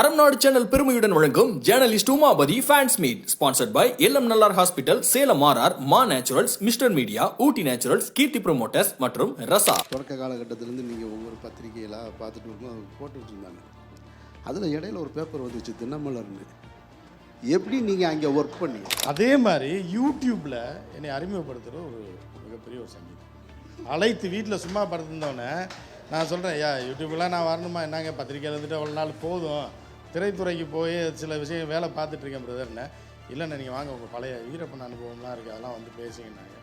அறம்நாடு channel பெருமையுடன் வழங்கும் journalist Umapathi fans meet sponsored by LM Nallar hospital Salem RR Maa naturals mister media Ooty naturals Keerthi promoters மற்றும் ரசா. தொடக்க காலகட்டத்திலேருந்து நீங்கள் ஒவ்வொரு பத்திரிகையெல்லாம் பார்த்துட்டு இருக்கும் போட்டுட்டு இருந்தாங்க. அதில் இடையில ஒரு பேப்பர் வந்துச்சு தினமலர்னு. எப்படி நீங்கள் அங்கே ஒர்க் பண்ணி அதே மாதிரி யூடியூப்பில் என்னை அறிமுகப்படுத்துகிற ஒரு மிகப்பெரிய ஒரு சங்கீதம். அழைத்து வீட்டில் சும்மா படுத்திருந்தோடனே நான் சொல்கிறேன் ஐயா யூடியூப்லாம் நான் வரணுமா? என்னங்க? பத்திரிக்கையில் இருந்துட்டு அவ்வளோ நாள் போதும். திரைத்துறைக்கு போய் சில விஷயம் வேலை பார்த்துட்டு இருக்கேன் பிரதர்னே இல்லைண்ணே நீங்கள் வாங்க உங்கள் பழைய வீரப்பன் அனுபவம்லாம் இருக்குது அதெல்லாம் வந்து பேசிங்கன்னாங்க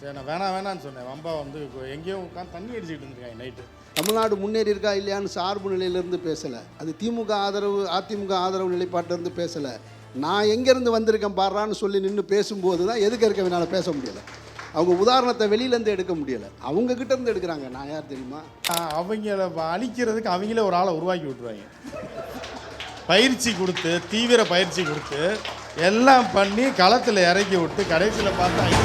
சரி நான் வேணாம் வேணான்னு சொன்னேன். வம்பா வந்து எங்கேயோ உட்காந்து தண்ணி அடிச்சுக்கிட்டு இருந்திருக்காங்க நைட்டு தமிழ்நாடு முன்னேறி இருக்கா இல்லையான்னு சார்பு நிலையிலேருந்து பேசலை. அது திமுக ஆதரவு அதிமுக ஆதரவு நிலைப்பாட்டிலேருந்து பேசலை. நான் எங்கேருந்து வந்திருக்கேன் பாடுறான்னு சொல்லி நின்று பேசும்போது தான் எதுக்கு இருக்க வேணாலும் பேச முடியலை. அவங்க உதாரணத்தை வெளியிலேருந்து எடுக்க முடியலை. அவங்க கிட்ட இருந்து எடுக்கிறாங்க நான் யார் தெரியுமா? அவங்கள அழிக்கிறதுக்கு அவங்களே ஒரு ஆளை உருவாக்கி விட்டுருவாங்க. பயிற்சி கொடுத்து தீவிர பயிற்சி கொடுத்து எல்லாம் பண்ணி களத்தில் இறக்கி விட்டு கடைசியில் பார்த்தா ஐயோ,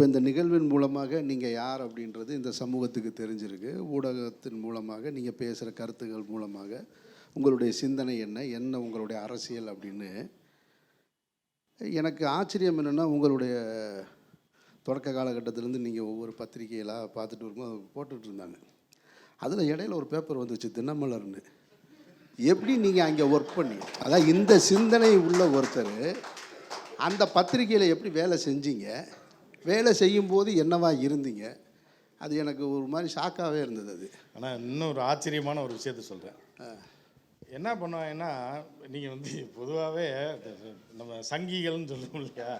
இப்போ இந்த நிகழ்வின் மூலமாக நீங்கள் யார் அப்படின்றது இந்த சமூகத்துக்கு தெரிஞ்சிருக்கு. ஊடகத்தின் மூலமாக நீங்கள் பேசுகிற கருத்துக்கள் மூலமாக உங்களுடைய சிந்தனை என்ன? என்ன உங்களுடைய அரசியல் அப்படின்னு? எனக்கு ஆச்சரியம் என்னென்னா உங்களுடைய தொடக்க காலகட்டத்திலேருந்து நீங்கள் ஒவ்வொரு பத்திரிகையெல்லாம் பார்த்துட்டு வரும்போது போட்டுட்டு இருந்தாங்க. அதில் இடையில ஒரு பேப்பர் வந்துச்சு தினமலர்னு. எப்படி நீங்கள் அங்கே ஒர்க் பண்ணி அதான் இந்த சிந்தனை உள்ள ஒருத்தர் அந்த பத்திரிக்கையில் எப்படி வேலை செஞ்சீங்க? வேலை செய்யும்போது என்னவா இருந்தீங்க? அது எனக்கு ஒரு மாதிரி ஷாக்காகவே இருந்தது அது. ஆனால் இன்னும் ஒரு ஆச்சரியமான ஒரு விஷயத்த சொல்கிறேன் என்ன பண்ணுவாங்கன்னா நீங்கள் வந்து பொதுவாகவே நம்ம சங்கிகள்னு சொல்லுவோம் இல்லையா?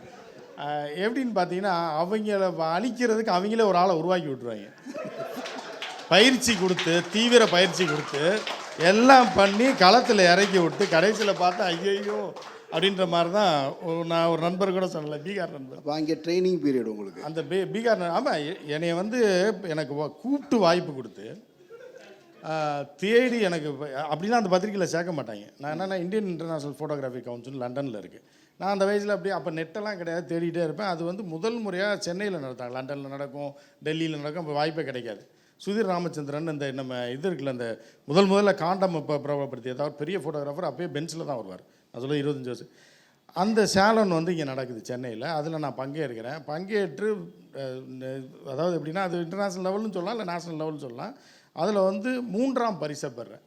எப்படின்னு பார்த்தீங்கன்னா அவங்கள அழிக்கிறதுக்கு அவங்களே ஒரு ஆளை உருவாக்கி விட்டுருவாங்க. பயிற்சி கொடுத்து தீவிர பயிற்சி கொடுத்து எல்லாம் பண்ணி களத்தில் இறக்கி விட்டு கடைசியில் பார்த்தா ஐயையோ அப்படின்ற மாதிரி தான் நான் ஒரு நண்பர் கூட சொன்னல பீகார் நண்பர். அப்போ அங்கே ட்ரைனிங் பீரியட் உங்களுக்கு? அந்த பீ பீகார் ஆமாம் எ- என்னைய வந்து எனக்கு கூப்பிட்டு வாய்ப்பு கொடுத்து தேடி எனக்கு அப்படிலாம் அந்த பத்திரிக்கையில் சேர்க்க மாட்டாங்க. நான் என்னென்னா இந்தியன் இன்டர்நேஷ்னல் ஃபோட்டோகிராஃபி கவுன்சில் லண்டனில் இருக்குது நான் அந்த வயசில் அப்படியே அப்போ நெட்டெல்லாம் கிடையாது தேடிட்டே இருப்பேன். அது வந்து முதல் முறையாக சென்னையில் நடத்தாங்க லண்டனில் நடக்கும் டெல்லியில் நடக்கும் அப்போ வாய்ப்பே கிடைக்காது. சுதீர் ராமச்சந்திரன் இந்த நம்ம இது இருக்குல்ல அந்த முதல் முதல்ல காண்டம் இப்போ பிரபலப்படுத்திய தவிர பெரிய ஃபோட்டோகிராஃபர் அப்பயே பெஞ்சில் தான் வருவார். நான் சொல்ல இருபத்தஞ்சி வருஷம். அந்த சேலன் வந்து இங்கே நடக்குது சென்னையில். அதில் நான் பங்கேற்கிறேன். பங்கேற்று அதாவது எப்படின்னா அது இன்டர்நேஷ்னல் லெவல்னு சொல்லலாம் இல்லை நேஷனல் லெவல்னு சொல்லலாம். அதில் வந்து மூன்றாம் பரிசை பெறேன்.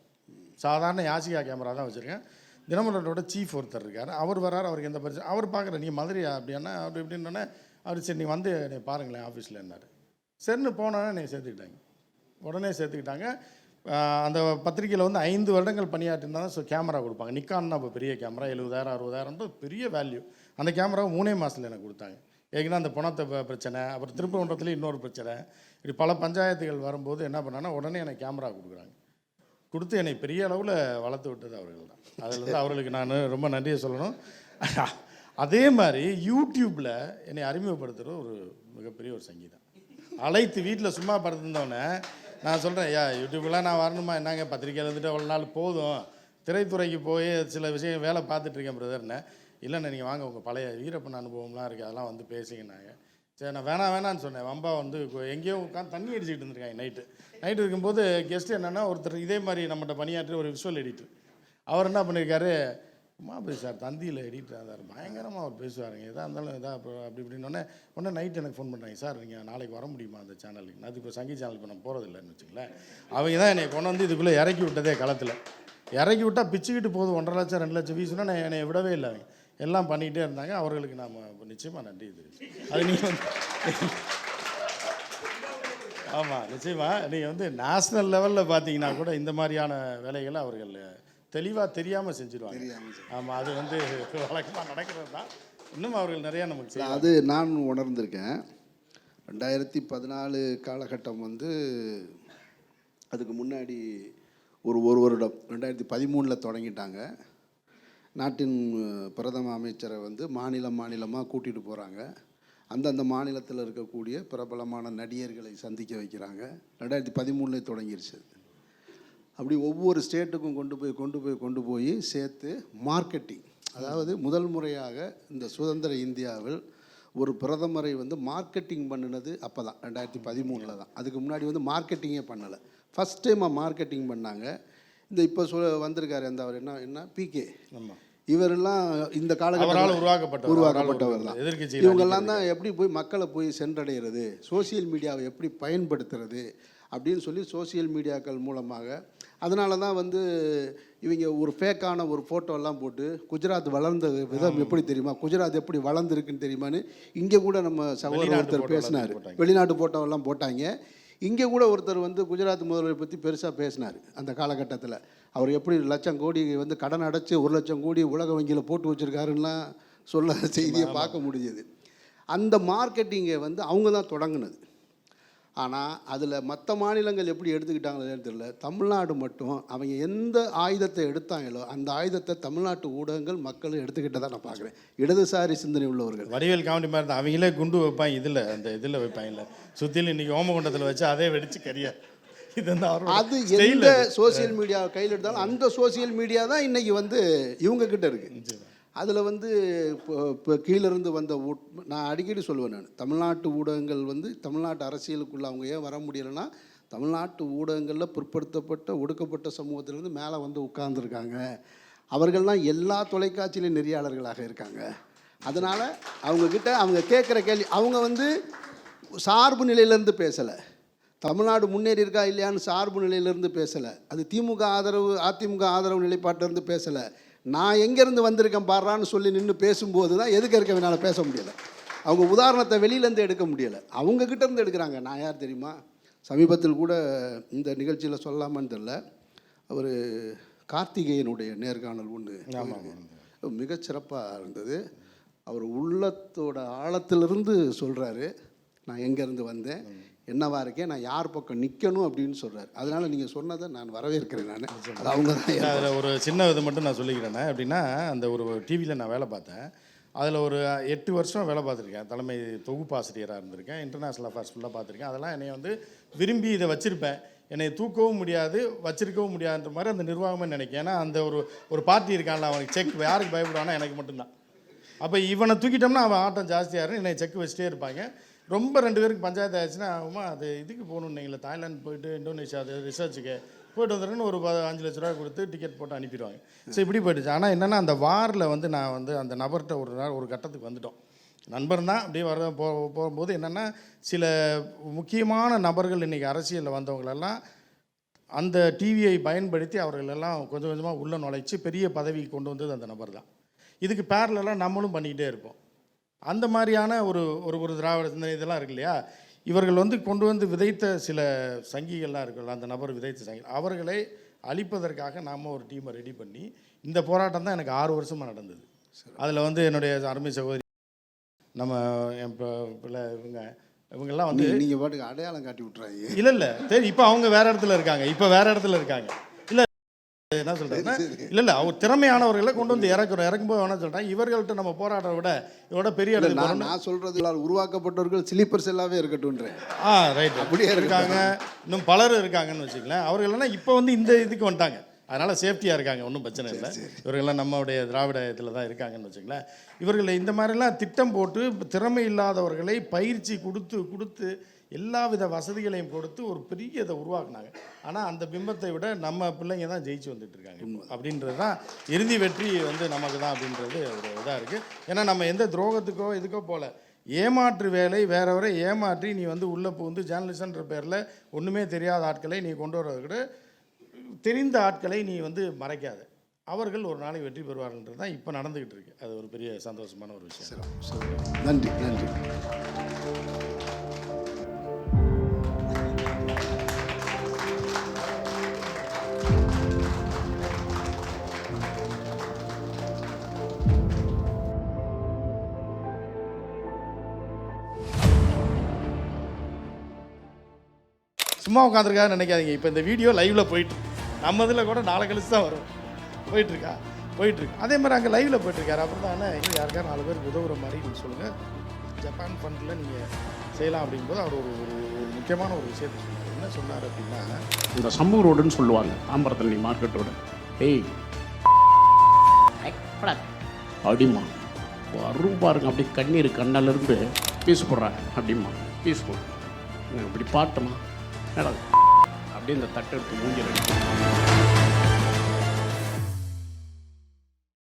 சாதாரண யாசிகா கேமரா தான் வச்சுருக்கேன். தினமலரோட சீஃப் ஒருத்தர் இருக்கார். அவர் வரார் அவருக்கு எந்த பரிசு அவர் பார்க்குற நீ மதுரையா அப்படின்னா அப்படி இப்படின்னோடனே அவர் சரி நீ வந்து என்னை பாருங்களேன் ஆஃபீஸில் என்னார் சரின்னு போனோன்னே என்னை சேர்த்துக்கிட்டாங்க. உடனே சேர்த்துக்கிட்டாங்க. அந்த பத்திரிக்கையில் வந்து ஐந்து வருடங்கள் பணியாற்றினா ஸோ கேமரா கொடுப்பாங்க. நிக்கான்னா இப்போ பெரிய கேமரா எழுபதாயிரம் அறுபதாயிரம் பெரிய வேல்யூ அந்த கேமரா மூணே மாதத்தில் எனக்கு கொடுத்தாங்க. ஏற்கனவே அந்த பணத்தை பிரச்சனை அப்புறம் திருப்பரங்குன்றத்துலேயும் இன்னொரு பிரச்சனை. இப்படி பல பஞ்சாயத்துகள் வரும்போது என்ன பண்ணாங்கன்னா உடனே எனக்கு கேமரா கொடுக்குறாங்க. கொடுத்து என்னை பெரிய அளவில் வளர்த்து விட்டது அவர்கள் தான். அதில் வந்து அவர்களுக்கு நான் ரொம்ப நன்றியை சொல்லணும். அதே மாதிரி யூடியூப்பில் என்னை அறிமுகப்படுத்துகிற ஒரு மிகப்பெரிய ஒரு சங்கீதம். அழைத்து வீட்டில் சும்மா படுத்திருந்தோடனே நான் சொல்கிறேன் ஐயா யூடியூப்லாம் நான் வரணுமா? என்னங்க? பத்திரிக்கையில் இருந்துட்டு அவ்வளோ நாள் போதும். திரைத்துறைக்கு போய் சில விஷயம் வேலை பார்த்துட்ருக்கேன் பிரதர்னு பிரதர்னே இல்லைண்ணே நீங்கள் வாங்க உங்கள் பழைய வீரப்பன் அனுபவம்லாம் இருக்குது அதெல்லாம் வந்து பேசிங்கன்னாங்க. சரி நான் வேணாம் வேணான்னு சொன்னேன். வம்பா வந்து எங்கேயோ உட்காந்து தண்ணி அடிச்சுட்டு இருந்திருக்காங்க நைட்டு நைட்டு இருக்கும்போது கெஸ்ட் என்னென்னா ஒருத்தர் இதே மாதிரி நம்மகிட்ட பணியாற்றி ஒரு விஷுவல் எடிட்டர் அவர் என்ன பண்ணியிருக்காரு சும்மா பேசுவார். தந்தியில் எடிட்டர் இருந்தார். பயங்கரமாக அவர் பேசுவாருங்க. எதாக இருந்தாலும் எதா அப்படி இப்படின்னோடனே உடனே நைட் எனக்கு ஃபோன் பண்ணுறாங்க சார் நீங்கள் நாளைக்கு வர முடியுமா அந்த சேனலுக்கு நான் இப்போ சங்கி சேனல் இப்போ நான் போகிறதில்லன்னு வச்சுங்களேன் அவங்க தான் என்னை கொண்டு வந்து இதுக்குள்ளே இறக்கி விட்டதே களத்தில். இறக்கி விட்டால் பிச்சுக்கிட்டு போதும். ஒன்றரை லட்சம் ரெண்டு லட்சம் வீசுனா நான் என்னை விடவே இல்லை அவங்க. எல்லாம் பண்ணிக்கிட்டே இருந்தாங்க. அவர்களுக்கு நாம் நிச்சயமாக நன்றி இது. அது நீங்கள் வந்து ஆமாம் நிச்சயமா. நீங்கள் வந்து நேஷ்னல் லெவலில் பார்த்தீங்கன்னா கூட இந்த மாதிரியான வேலைகளை அவர்கள் தெளிவாக தெரியாமல் செஞ்சுருவாங்க. ஆமாம் அது வந்து வழக்கமாக நடக்கிறது தான் இன்னும் அவர்கள் நிறையா நமக்கு அது நான் உணர்ந்திருக்கேன். ரெண்டாயிரத்தி பதினாலு காலகட்டம் வந்து அதுக்கு முன்னாடி ஒரு ஒரு வருடம் ரெண்டாயிரத்தி பதிமூணில் தொடங்கிட்டாங்க. நாட்டின் பிரதம அமைச்சரை வந்து மாநிலம் மாநிலமாக கூட்டிகிட்டு போகிறாங்க அந்தந்த மாநிலத்தில் இருக்கக்கூடிய பிரபலமான நடிகர்களை சந்திக்க வைக்கிறாங்க. ரெண்டாயிரத்தி பதிமூணுலேயே தொடங்கிருச்சு. அப்படி ஒவ்வொரு ஸ்டேட்டுக்கும் கொண்டு போய் கொண்டு போய் கொண்டு போய் சேர்த்து மார்க்கெட்டிங். அதாவது முதல் முறையாக இந்த சுதந்திர இந்தியாவில் ஒரு பிரதமரை வந்து மார்க்கெட்டிங் பண்ணினது அப்போ தான் ரெண்டாயிரத்தி பதிமூணில் தான். அதுக்கு முன்னாடி வந்து மார்க்கெட்டிங்கே பண்ணலை. ஃபஸ்ட் டைமாக மார்க்கெட்டிங் பண்ணாங்க. இந்த இப்போ சொ வந்திருக்காரு அந்த அவர் என்ன என்ன? பிகே இவரெல்லாம் இந்த காலகட்டத்தில் உருவாக்கப்பட்டவர் உருவாக்கப்பட்டவர் தான். இவங்கெல்லாம் தான் எப்படி போய் மக்களை போய் சென்றடைகிறது சோஷியல் மீடியாவை எப்படி பயன்படுத்துறது அப்படின்னு சொல்லி சோஷியல் மீடியாக்கள் மூலமாக அதனால தான் வந்து இவங்க ஒரு ஃபேக்கான ஒரு ஃபோட்டோலாம் போட்டு குஜராத் வளர்ந்த விதம் எப்படி தெரியுமா? குஜராத் எப்படி வளர்ந்துருக்குன்னு தெரியுமான்னு இங்கே கூட நம்ம சகோதரர் ஒருத்தர் பேசினார். வெளிநாட்டு ஃபோட்டோவெல்லாம் போட்டாங்க. இங்கே கூட ஒருத்தர் வந்து குஜராத் முதல்வரை பற்றி பெருசாக பேசினார் அந்த காலகட்டத்தில். அவர் எப்படி லட்சம் கோடி வந்து கடன் அடைச்சு ஒரு லட்சம் கோடி உலக வங்கியில் போட்டு வச்சுருக்காருலாம் சொல்ல செய்தியை பார்க்க முடியுது அந்த மார்க்கெட்டிங்கை வந்து அவங்க தான் தொடங்குனது. ஆனால் அதில் மற்ற மாநிலங்கள் எப்படி எடுத்துக்கிட்டாங்களேன்னு தெரியல. தமிழ்நாடு மட்டும் அவங்க எந்த ஆயுதத்தை எடுத்தாங்களோ அந்த ஆயுதத்தை தமிழ்நாட்டு ஊடகங்கள் மக்கள் எடுத்துக்கிட்டதை நான் பார்க்குறேன் இடதுசாரி சிந்தனை உள்ளவர்கள். வடிவேல் காமெடி மாதிரி தான் அவங்களே குண்டு வைப்பாங்க இதில் அந்த இதில் வைப்பாங்கல்ல. சுற்றிலும் இன்னைக்கு ஓமகுண்டத்தில் வச்சு அதே வெடிச்சு கரியா அது எந்த அது. சோஷியல் மீடியா கையில் எடுத்தாலும் அந்த சோஷியல் மீடியா தான் இன்னைக்கு வந்து இவங்க கிட்ட இருக்கு. அதில் வந்து இப்போ இப்போ கீழேருந்து வந்த ஊட் நான் அடிக்கடி சொல்லுவேன் நான். தமிழ்நாட்டு ஊடகங்கள் வந்து தமிழ்நாட்டு அரசியலுக்குள்ள அவங்க ஏன் வர முடியலைன்னா தமிழ்நாட்டு ஊடகங்களில் பிற்படுத்தப்பட்ட ஒடுக்கப்பட்ட சமூகத்திலேருந்து மேலே வந்து உட்கார்ந்துருக்காங்க. அவர்கள்லாம் எல்லா தொலைக்காட்சியிலையும் நெறியாளர்களாக இருக்காங்க. அதனால் அவங்கக்கிட்ட அவங்க கேட்குற கேள்வி அவங்க வந்து சார்பு நிலையிலேருந்து பேசலை. தமிழ்நாடு முன்னேறி இருக்கா இல்லையான்னு சார்பு நிலையிலேருந்து பேசலை. அது திமுக ஆதரவு அதிமுக ஆதரவு நிலைப்பாட்டிலேருந்து பேசலை. நான் எங்கேருந்து வந்திருக்கேன் பாடுறான்னு சொல்லி நின்று பேசும்போது தான் எதுக்கு இருக்க வேணாலும் பேச முடியலை. அவங்க உதாரணத்தை வெளியிலேருந்து எடுக்க முடியலை. அவங்க கிட்ட இருந்து எடுக்கிறாங்க. நான் யார் தெரியுமா? சமீபத்தில் கூட இந்த நிகழ்ச்சியில் சொல்லாமான்னு தெரில அவர் கார்த்திகேயனுடைய நேர்காணல் ஒன்று மிகச்சிறப்பாக இருந்தது. அவர் உள்ளத்தோட ஆழத்திலிருந்து சொல்கிறாரு நான் எங்கேருந்து வந்தேன்? என்னவா இருக்கேன் நான் யார் பக்கம் நிற்கணும் அப்படின்னு சொல்கிறார் அதனால் நீங்கள் சொன்னதை நான் வரவேற்கிறேன் நான். அது அவங்க தான் அதில் ஒரு சின்ன இது மட்டும் நான் சொல்லிக்கிறேனே. அப்படின்னா அந்த ஒரு டிவியில் நான் வேலை பார்த்தேன். அதில் ஒரு எட்டு வருஷம் வேலை பார்த்துருக்கேன். தலைமை தொகுப்பாசிரியராக இருந்திருக்கேன். இன்டர்நேஷ்னல் அஃபேர்ஸ் ஃபுல்லாக பார்த்துருக்கேன். அதெல்லாம் என்னை வந்து விரும்பி இதை வச்சுருப்பேன். என்னை தூக்கவும் முடியாது வச்சிருக்கவும் முடியாதுன்ற மாதிரி அந்த நிர்வாகமே நினைக்கும். ஏன்னா அந்த ஒரு ஒரு பார்ட்டி இருக்கான்ல அவனுக்கு செக் யாருக்கு பயப்படுவானா எனக்கு மட்டும்தான். அப்போ இவனை தூக்கிட்டோம்னா அவன் ஆட்டம் ஜாஸ்தியாக என்னை செக் வச்சுட்டே இருப்பாங்க. ரொம்ப ரெண்டு பேருக்கு பஞ்சாயத்து ஆயிடுச்சுன்னா ஆகுமா அது இதுக்கு போகணும் நீங்களே தாய்லாந்து போயிட்டு இந்தோனேஷியா அது ரிசர்ச்சுக்கு போயிட்டு வந்துடுறேன்னு ஒரு அஞ்சு லட்ச ரூபா கொடுத்து டிக்கெட் போட்டு அனுப்பிடுவாங்க. ஸோ இப்படி போயிடுச்சு. ஆனால் என்னென்னா அந்த வாரில் வந்து நான் வந்து அந்த நபர்கிட்ட ஒரு நாள் ஒரு கட்டத்துக்கு வந்துட்டோம். நண்பர் தான் அப்படியே வர போ போகும்போது என்னென்னா சில முக்கியமான நபர்கள் இன்றைக்கி அரசியலில் வந்தவங்களெல்லாம் அந்த டிவியை பயன்படுத்தி அவர்களெல்லாம் கொஞ்சம் கொஞ்சமாக உள்ள நுழைச்சி பெரிய பதவிக்கு கொண்டு வந்தது அந்த நபர் தான் இதுக்கு பேரலெல்லாம் நம்மளும் பண்ணிக்கிட்டே இருப்போம். அந்த மாதிரியான ஒரு ஒரு ஒரு திராவிட சிந்தனை இதெல்லாம் இருக்கு இல்லையா? இவர்கள் வந்து கொண்டு வந்து விதைத்த சில சங்கிகள்லாம் இருக்குல்ல அந்த நபர் விதைத்த சங்கி அவர்களை அழிப்பதற்காக நாம் ஒரு டீமை ரெடி பண்ணி இந்த போராட்டம் தான் எனக்கு ஆறு வருஷமாக நடந்தது. அதில் வந்து என்னுடைய அருமை சகோதரி நம்ம என் பிள்ளை இவங்க இவங்கெல்லாம் வந்து நீங்கள் பாட்டுக்கு அடையாளம் காட்டி விட்றாங்க இல்ல இல்ல. சரி இப்போ அவங்க வேற இடத்துல இருக்காங்க. இப்போ வேற இடத்துல இருக்காங்க. என்ன சொல்றேன்னா இல்ல இல்ல அவர் திறமையானவர்களை கொண்டு வந்து இறக்குறோம் இறக்கும்போது என்ன சொல்றேன்? இவர்கள்ட்ட நம்ம போராடுறத விட இதோட பெரிய நான். நான் சொல்கிறது உருவாக்கப்பட்டவர்கள் ஸ்லீப்பர்ஸ் எல்லாமே இருக்கட்டும்ன்றேன். ஆ ரைட் அப்படியே இருக்காங்க. இன்னும் பலர் இருக்காங்கன்னு வச்சுக்கலாம் அவர்கள் எல்லாம் இப்போ வந்து இந்த இதுக்கு வந்துட்டாங்க. அதனால சேஃப்டியாக இருக்காங்க ஒன்றும் பிரச்சனை இல்லை. இவர்கள்லாம் நம்மளுடைய திராவிட இதில் தான் இருக்காங்கன்னு வச்சுங்களேன் இவர்கள் இந்த மாதிரிலாம் திட்டம் போட்டு திறமை இல்லாதவர்களை பயிற்சி கொடுத்து கொடுத்து எல்லா வித வசதிகளையும் கொடுத்து ஒரு பெரிய இதை உருவாக்குனாங்க. ஆனால் அந்த பிம்பத்தை விட நம்ம பிள்ளைங்க தான் ஜெயிச்சு வந்துட்டு இருக்காங்க. அப்படின்றது தான் இறுதி வெற்றி வந்து நமக்கு தான் அப்படின்றது ஒரு இதாக இருக்குது ஏன்னா நம்ம எந்த துரோகத்துக்கோ இதுக்கோ போகல ஏமாற்று வேலை வேறவரை ஏமாற்றி நீ வந்து உள்ளே புகுந்து ஜேர்னலிசன்ற பேரில் ஒன்றுமே தெரியாத ஆட்களை நீ கொண்டு வரதை விட தெரிந்த ஆட்களை நீ வந்து மறைக்காத. அவர்கள் ஒரு நாளைக்கு வெற்றி பெறுவார்கள்ன்றது தான் இப்போ நடந்துக்கிட்டு இருக்கு. அது ஒரு பெரிய சந்தோஷமான ஒரு விஷயம். நன்றி நன்றி. சும்மா உட்காந்துருக்கான்னு நினைக்காதீங்க. இப்போ இந்த வீடியோ லைவ்ல போயிட்டு. நம்ம இதில் கூட நாளை கழிச்சு தான் வரும். போயிட்டு இருக்கா போயிட்டுருக்கு. அதே மாதிரி அங்கே லைவில் போயிட்டுருக்காரு. அப்புறம் தான் என்ன யாருக்காவது நாலு பேருக்கு உதவுற மாதிரி நீங்கள் சொல்லுங்கள் ஜப்பான் ஃபண்டில் நீங்கள் செய்யலாம் அப்படிங்கும்போது அவர் ஒரு ஒரு முக்கியமான ஒரு விஷயத்தை சொன்னார் என்ன சொன்னார் அப்படின்னா இந்த சமூக ரோடுன்னு சொல்லுவாங்க தாம்பரத்தள்ளி மார்க்கெட் ரோடு. ஏய் அப்படிமா வரும் பாருங்க அப்படியே கண்ணீர் கண்ணிலிருந்து பீஸ் போடுறாங்க அப்படிமா பீஸ் போடு. இப்படி பாட்டுமா என்னடா அப்படியே இந்த தட்டெடுத்து எடுத்து